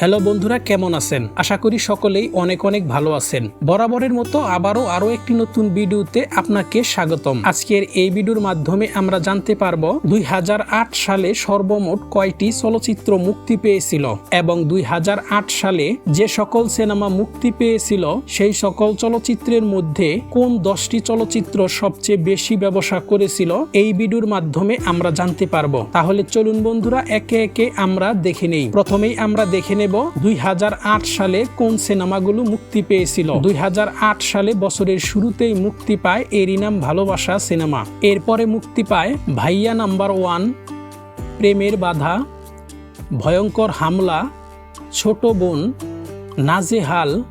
Hello বন্ধুরা, কেমন আছেন? আশা করি সকলেই অনেক অনেক ভালো আছেন। বরাবরের মতো আবারও আরও একটি নতুন ভিডিওতে আপনাকে স্বাগতম। আজকের এই ভিডিওর মাধ্যমে আমরা জানতে পারব, দুই হাজার আট সালে সর্বমোট কয়টি চলচ্চিত্র মুক্তি পেয়েছিল এবং দুই হাজার আট সালে যে সকল সিনেমা মুক্তি পেয়েছিল, সেই সকল চলচ্চিত্রের মধ্যে কোন দশটি চলচ্চিত্র সবচেয়ে বেশি ব্যবসা করেছিল, এই ভিডিওর মাধ্যমে আমরা জানতে পারব। তাহলে চলুন বন্ধুরা, একে একে আমরা দেখে নেই। প্রথমেই আমরা দেখে দুই হাজার আট সালে কোন সিনেমাগুলো মুক্তি পেয়েছিল? দুই হাজার আট সালে বছরের শুরুতেই মুক্তি পায় এরই নাম ভালোবাসা সিনেমা। এরপরে মুক্তি পায় ভাইয়া নাম্বার ওয়ান, প্রেমের বাধা, ভয়ঙ্কর হামলা, ছোট বোন, নাজেহাল,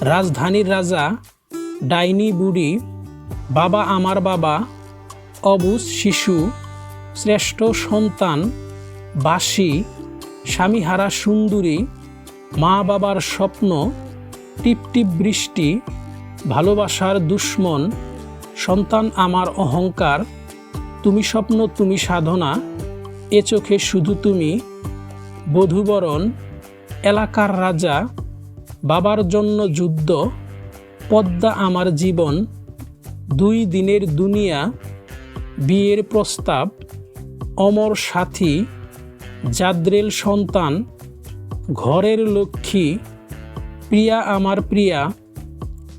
রাজধানীর রাজা, ডাইনি বুড়ি, বাবা আমার বাবা, অবুজ শিশু, শ্রেষ্ঠ সন্তান বাসি স্বামীহারা সুন্দরী, মা বাবার স্বপ্ন, টিপ টিপ বৃষ্টি, ভালোবাসার দুশ্মন, সন্তান আমার অহংকার, তুমি স্বপ্ন, তুমি সাধনা, এ চোখে শুধু তুমি, বধূবরণ, এলাকার রাজা, বাবার জন্য যুদ্ধ, পদ্মা আমার জীবন, দুই দিনের দুনিয়া, বিয়ের প্রস্তাব, অমর সাথী জাদ্রেল সন্তান, ঘরের লক্ষ্মী, প্রিয়া আমার প্রিয়া,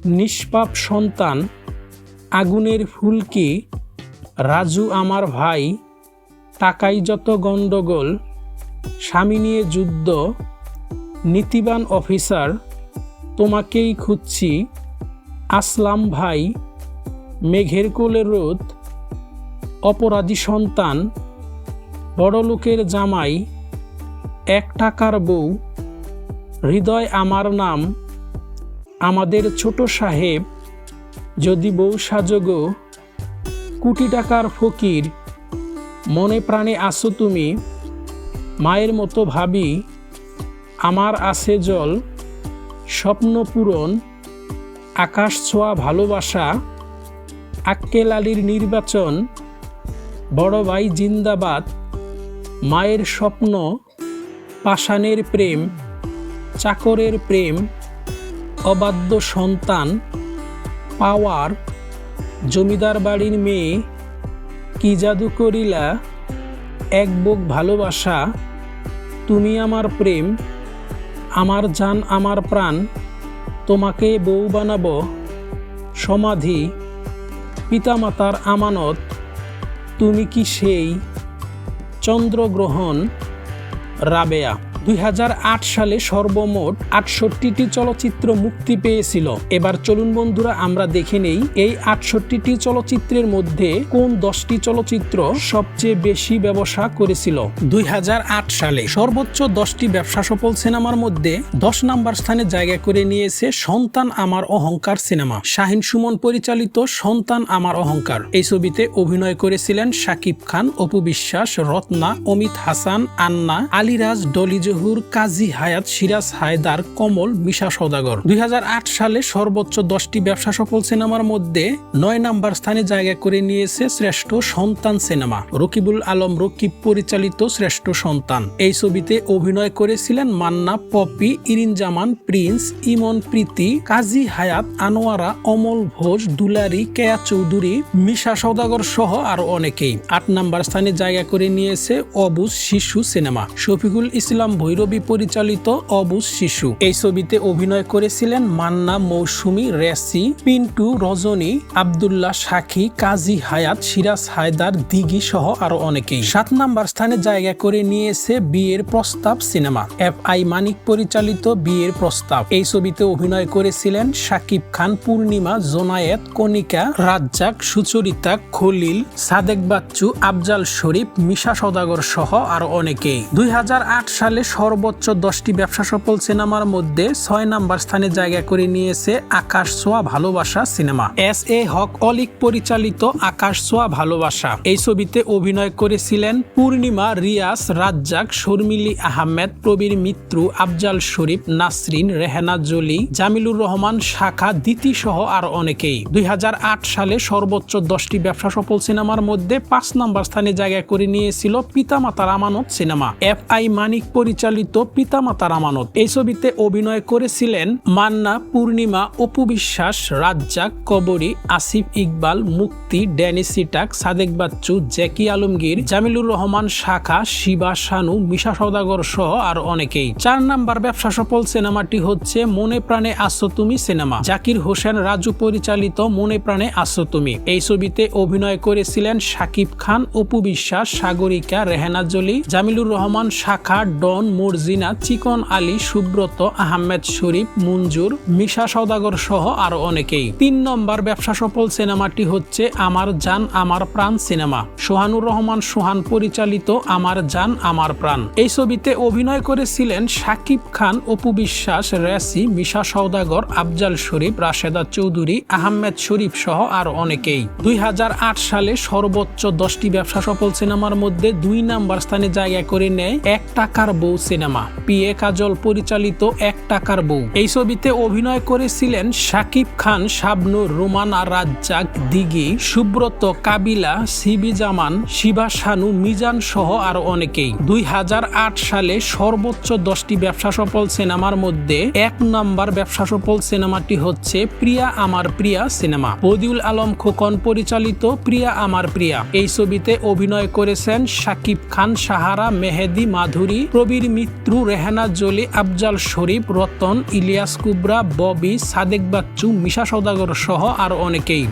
নিষ্পাপ সন্তান, আগুনের ফুলকি, রাজু আমার ভাই টাকাই যত গণ্ডগোল, স্বামী নিয়ে যুদ্ধ, নীতিবান অফিসার, তোমাকেই খুঁজছি, আসলাম ভাই, মেঘের কোলে রোদ, অপরাধী সন্তান বড়লোকের জামাই, এক টাকার বউ, হৃদয় আমার নাম, আমাদের ছোট সাহেব, যদি বউ সাজগো, কোটি টাকার ফকির, মনে প্রাণে আসো তুমি, মায়ের মতো ভাবি, আমার আছে জল, স্বপ্ন পূরণ, আকাশ ছোঁয়া ভালোবাসা, আক্কেল আলীর নির্বাচন, বড় ভাই জিন্দাবাদ মায়ের স্বপ্ন, পাষাণের প্রেম, চাকরের প্রেম, অবাধ্য সন্তান, পাওয়ার, জমিদার বাড়ির মেয়ে, কি জাদু করিলা, এক বুক ভালোবাসা, তুমি আমার প্রেম, আমার জান, আমার প্রাণ, তোমাকে বউ বানাবো, সমাধি, পিতামাতার আমানত, তুমি কি সেই চন্দ্রগ্রহণ রাবেয়া। দুই হাজার আট সালে সর্বমোট আটষট্টিটি চলচ্চিত্র মুক্তি পেয়েছিল। এবার চলুন বন্ধুরা, আমরা দেখে নেই এই আটষট্টিটি চলচ্চিত্রের মধ্যে কোন দশটি চলচ্চিত্র সবচেয়ে বেশি ব্যবসা করেছিল। দুই সালে সর্বোচ্চ দশটি ব্যবসা সফল সিনেমার মধ্যে দশ নাম্বার স্থানে জায়গা করে নিয়েছে সন্তান আমার অহংকার সিনেমা। শাহিন সুমন পরিচালিত সন্তান আমার অহংকার। এই ছবিতে অভিনয় করেছিলেন শাকিব খান, অপু বিশ্বাস, রত্না, অমিত হাসান, আন্না, আলিরাজ, ডলি জহুর কাজী হায়াত সিরাজ হায়দার কমল মিশা সৌদাগর দুই হাজার আট সালে সর্বোচ্চ দশটি ব্যবসা সফল সিনেমার মধ্যে নয় নাম্বার স্থানে জায়গা করে নিয়েছে শ্রেষ্ঠ সন্তান সিনেমা। রকিবুল আলম রকিব পরিচালিত শ্রেষ্ঠ সন্তান। এই ছবিতে অভিনয় করেছিলেন মান্না, পপি, ইরিন জামান, প্রিন্স, ইমন প্রীতি, কাজী হায়াত, আনোয়ারা, অমল ঘোষ, দুলারি, কেয়া চৌধুরী, মিশা সৌদাগর সহ আরও অনেকেই। আট নাম্বার স্থানে জায়গা করে নিয়েছে অবুজ শিশু সিনেমা। শফিকুল ইসলাম ভৈরবী পরিচালিত অবুজ শিশু। এই ছবিতে অভিনয় করেছিলেন মান্না মৌসুমী, রেসি, পিন্টু, রজনী, আবদুল্লাহ সাখী, কাজী হায়াত, সিরাজ হায়দার, দিঘি সহ আরও অনেকেই। সাত নাম্বার স্থানে জায়গা করে নিয়েছে বিয়ের প্রস্তাব সিনেমা। এফ আই মানিক পরিচালিত বিয়ের প্রস্তাব। এই ছবিতে অভিনয় করেছিলেন সাকিব খান, পূর্ণিমা জোনায়েত কনিকা রাজ্জাক, সুচরিতা, খলিল, সাদেক বাচ্চু, আফজাল শরীফ, মিশা সদাগর সহ আরও অনেকেই। দুই হাজার আট সালে সর্বোচ্চ দশটি ব্যবসা সফল সিনেমার মধ্যে ছয় নাম্বার স্থানে জায়গা করে নিয়েছে আকাশ ছোঁয়া ভালোবাসা সিনেমা। এস এ হক অলিক পরিচালিত আকাশ ছোঁয়া ভালোবাসা। এই ছবিতে অভিনয় করেছিলেন পূর্ণিমা রিয়াস রাজ্জাক, শর্মিলি আহমেদ, প্রবীর মিত্র, আফজাল শরীফ, নাসরিন, রেহানা জলি, জামিলুর রহমান, শাখা, দিতি সহ আর অনেকেই। দুই হাজার আট সালে সর্বোচ্চ দশটি ব্যবসা সফল সিনেমার মধ্যে পাঁচ নাম্বার স্থানে জায়গা করে নিয়েছিল পিতামাতার আমানত সিনেমা। এফ আই মানিক পরিচালিত পরিচালিত পিতামাতার আমানত এই ছবিতে অভিনয় করেছিলেন মান্না, পূর্ণিমা, অপু বিশ্বাস, রাজ্জাক, কবরী, আসিফ ইকবাল, মুক্তি, ড্যানি সিটাক, সাদেক বাচ্চু, জ্যাকি আলমগীর, জামিলুর রহমান শাখা, শিবা শানু, মিশা সৌদাগর সহ আর অনেকেই। চার নাম্বার ব্যবসা সফল সিনেমাটি হচ্ছে মনে প্রাণে আসো তুমি সিনেমা। জাকির হোসেন, রাজু পরিচালিত মনে প্রাণে আসো তুমি। এই ছবিতে অভিনয় করেছিলেন শাকিব খান, অপু বিশ্বাস, সাগরিকা, রেহেনা জলি, জামিলুর রহমান শাখা, ডন মর্জিনা, চিকন আলী, সুব্রত, আহমেদ শরীফ, মঞ্জুর, মিশা সৌদাগর সহ আরও অনেকেই। তিন নম্বর ব্যবসা সফল সিনেমাটি হচ্ছে আমার জান, আমার প্রাণ সিনেমা। সোহানুর রহমান সোহান পরিচালিত আমার জান, আমার প্রাণ। এই ছবিতে অভিনয় করেছিলেন শাকিব খান, অপু বিশ্বাস, রেসি, মিশা সৌদাগর আফজাল শরীফ, রাশেদা চৌধুরী, আহমেদ শরীফ সহ আর অনেকেই। দুই হাজার আট সালে সর্বোচ্চ দশটি ব্যবসা সফল সিনেমার মধ্যে দুই নাম্বার স্থানে জায়গা করে নেয় এক টাকার বউ সিনেমা। পি এ কাজল পরিচালিত এক টাকার বউ। এই ছবিতে অভিনয় করেছিলেন শাকিব খান, শাবনুর রোমানা, রাজ্জাক দিঘি, সুব্রত, কাবিলা সিবি জামান শিবা শানু মিজান সহ আরও অনেকেই। দুই হাজার আট সালে সর্বোচ্চ দশটি ব্যবসা সফল সিনেমার মধ্যে এক নম্বর ব্যবসা সফল সিনেমাটি হচ্ছে প্রিয়া আমার প্রিয়া সিনেমা। বদিউল আলম খোকন পরিচালিত প্রিয়া আমার প্রিয়া। এই ছবিতে অভিনয় করেছেন শাকিব খান, সাহারা, মেহেদি, মাধুরী, প্রবীর মিত্রু, রেহানা, জলি, আফজাল শরীফ, রতন, ইলিয়াস কুবরা, ববি, সাদেক বাচ্চু, মিশা সৌদাগর সহ আরও অনেকেই।